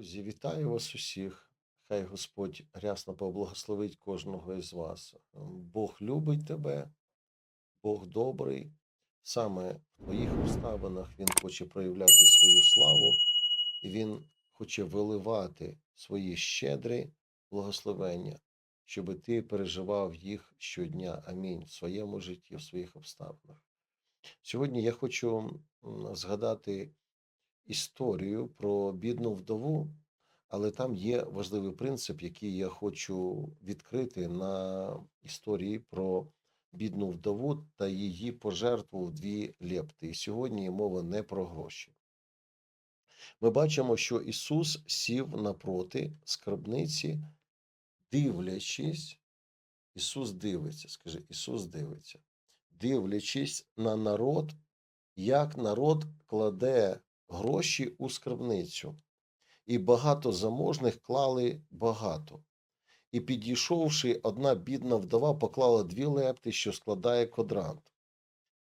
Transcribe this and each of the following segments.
Друзі, вітаю вас усіх. Хай Господь рясно поблагословить кожного із вас. Бог любить тебе, Бог добрий. Саме в твоїх обставинах Він хоче проявляти свою славу, і Він хоче виливати свої щедрі благословення, щоб ти переживав їх щодня. Амінь. В своєму житті, в своїх обставинах. Сьогодні я хочу згадати історію про бідну вдову, але там є важливий принцип, який я хочу відкрити на історії про бідну вдову та її пожертву в дві лепти. І сьогодні мова не про гроші. Ми бачимо, що Ісус сів напроти скарбниці, дивлячись, Ісус дивиться, скажи, Ісус дивиться, дивлячись на народ, як народ кладе гроші у скарбницю, і багато заможних клали багато. І підійшовши, одна бідна вдова поклала дві лепти, що складає квадрант.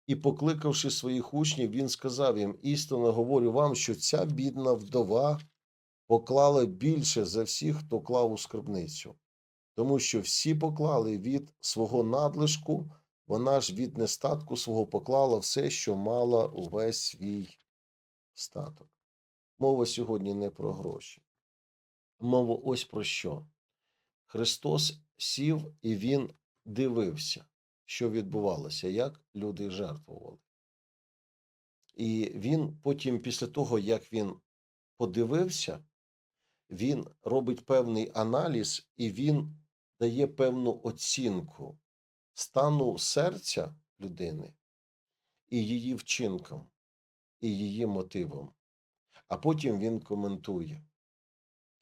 І, покликавши своїх учнів, він сказав їм: істинно говорю вам, що ця бідна вдова поклала більше за всіх, хто клав у скарбницю, тому що всі поклали від свого надлишку, вона ж від нестатку свого поклала все, що мала увесь свій статок. Мова сьогодні не про гроші. Мова ось про що. Христос сів і Він дивився, що відбувалося, як люди жертвували. І він потім, після того, як він подивився, він робить певний аналіз і він дає певну оцінку стану серця людини і її вчинкам, і її мотивам. А потім він коментує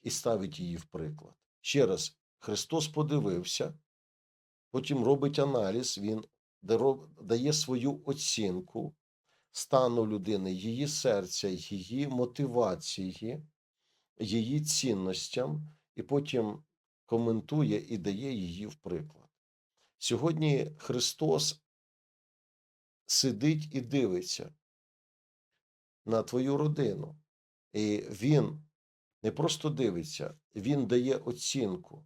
і ставить її в приклад. Ще раз, Христос подивився, потім робить аналіз, він дає свою оцінку стану людини, її серця, її мотивації, її цінностям, і потім коментує і дає її в приклад. Сьогодні Христос сидить і дивиться твою родину. І він не просто дивиться, він дає оцінку,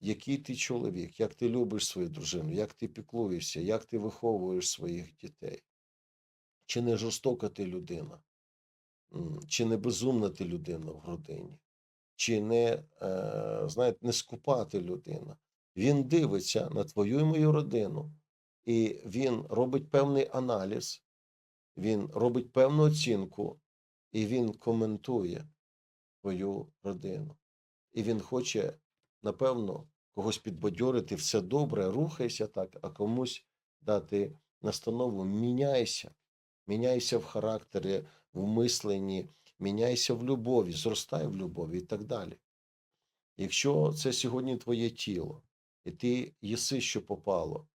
який ти чоловік, як ти любиш свою дружину, як ти піклуєшся, як ти виховуєш своїх дітей. Чи не жорстока ти людина, чи не безумна ти людина в родині, чи не, е, знаєте, не скупа ти людина. Він дивиться на твою і мою родину, і він робить певний аналіз, він робить певну оцінку, і він коментує твою родину. І він хоче, напевно, когось підбадьорити, все добре, рухайся так, а комусь дати настанову, міняйся, міняйся в характері, в мисленні, міняйся в любові, зростай в любові і так далі. Якщо це сьогодні твоє тіло, і ти їси, що попало,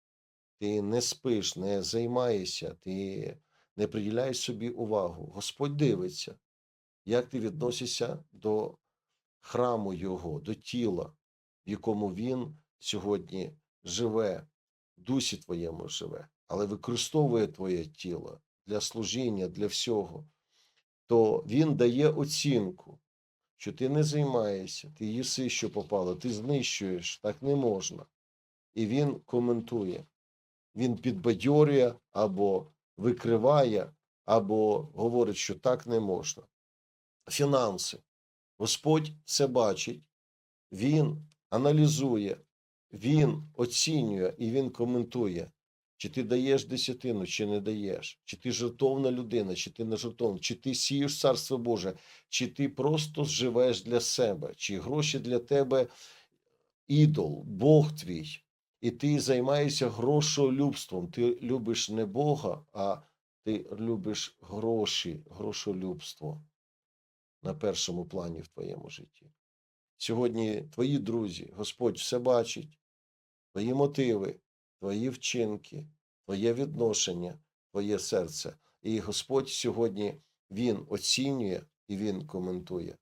ти не спиш, не займаєшся, ти не приділяєш собі увагу. Господь дивиться, як ти відносишся до храму Його, до тіла, в якому Він сьогодні живе, в дусі твоєму живе, але використовує твоє тіло для служіння, для всього, то Він дає оцінку, що ти не займаєшся, ти їси, що попало, ти знищуєш, так не можна. І він коментує, він підбадьорює або викриває, або говорить, що так не можна. Фінанси. Господь це бачить, Він аналізує, Він оцінює і Він коментує, чи ти даєш десятину, чи не даєш, чи ти жертовна людина, чи ти не жертовна, чи ти сієш царство Боже, чи ти просто живеш для себе, чи гроші для тебе ідол, Бог твій, і ти займаєшся грошолюбством. Ти любиш не Бога, а ти любиш гроші, грошолюбство на першому плані в твоєму житті. Сьогодні твої друзі, Господь все бачить, твої мотиви, твої вчинки, твоє відношення, твоє серце. І Господь сьогодні Він оцінює і Він коментує.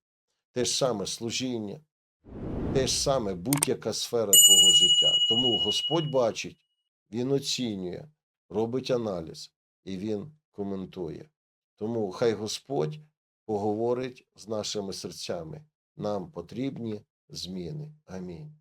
Те ж саме служіння, те ж саме будь-яка сфера твого життя. Тому Господь бачить, Він оцінює, робить аналіз і Він коментує. Тому хай Господь поговорить з нашими серцями. нам потрібні зміни. Амінь.